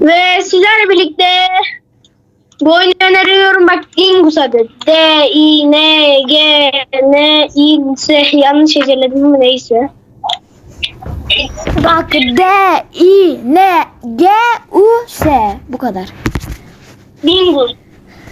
Ve sizlerle birlikte bu oyunu öneriyorum. Bak Ingus adı. D, I, N, G, N, I, S. Yanlış heceledim mi neyse. Bak D, I, N, G, U, S. Bu kadar. Dingus.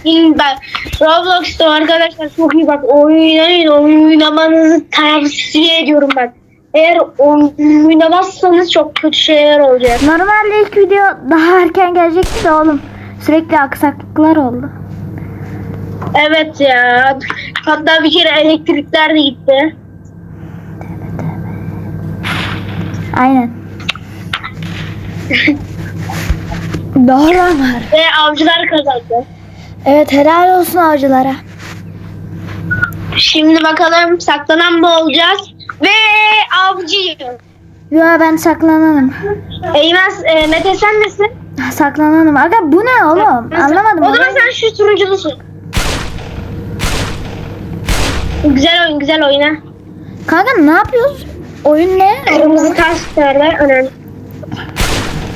In, bak Roblox'ta arkadaşlar çok iyi bak oynayın oynamanızı tavsiye ediyorum bak. Eğer oynamazsanız çok kötü şeyler olacak. Normalde ilk video daha erken gelecekti de oğlum. Sürekli aksaklıklar oldu. Evet ya. Hatta bir kere elektrikler de gitti. Aynen. Doğru Ömer. Ve avcılar kazandı. Evet helal olsun avcılara. Şimdi bakalım saklanan mı olacağız? Ve avcıyım. Yo ben saklananım. Eymez, e, Mete sen nesin? Saklananım. Aga bu ne oğlum? Anlamadım. O zaman sen şu turunculusun. Güzel oyun, güzel oyna. Kanka ne yapıyoruz? Oyun ne? Kırmızı taşlarla önemli.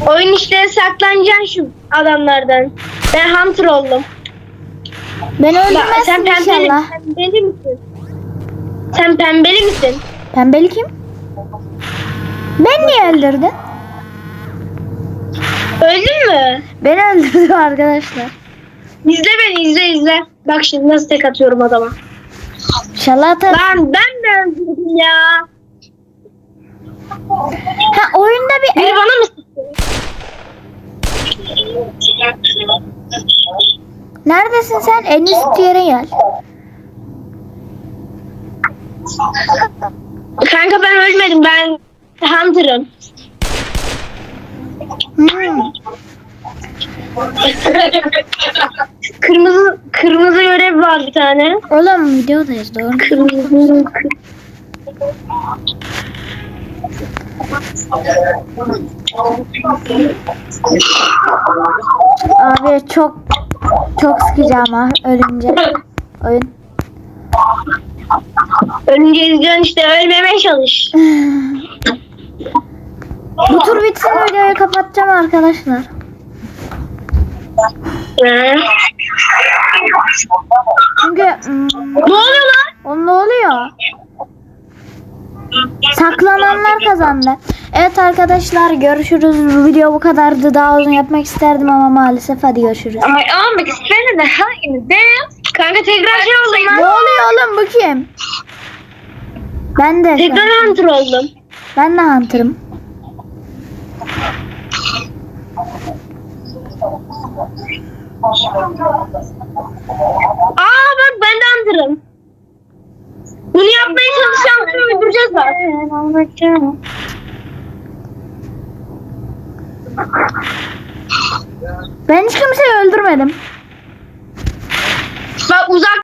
Oyun işte saklanacaksın şu adamlardan. Ben Hunter oldum. Bak, öldürmezsin sen pembeli, inşallah. pembeli misin? Sen pembeli misin? Pembeli kim? Ben niye öldürdün? Öldün mü? Beni öldürdü arkadaşlar. İzle beni izle izle. Bak şimdi nasıl tek atıyorum adama. İnşallah atar. Lan ben de öldürdüm ya. Ha oyunda bir Biri bana mı Neredesin sen? En üst yere gel. Kanka ben ölmedim ben Hunter'ım. Hmm. kırmızı kırmızı görev var bir tane. Oğlum videodayız doğru. Kırmızı Abi çok çok sıkıcı ama ölünce oyun. Önce izliyorsun işte ölmemeye çalış. Bu tur bitsin videoyu kapatacağım arkadaşlar. Çünkü hmm, ne oluyor lan? o ne oluyor? Saklananlar kazandı. Evet arkadaşlar görüşürüz. Video bu kadardı. Daha uzun yapmak isterdim ama maalesef hadi görüşürüz. Ama almak istedi de hangi de? Kanka tekrar şey oldum Ne oluyor oğlum bu kim? Ben de. Tekrar Hunter oldum. Ben de Hunter'ım. Aa bak ben de Hunter'ım. Bunu yapmaya çalışan öldüreceğiz bak. Ben hiç kimseyi öldürmedim. Bak uzak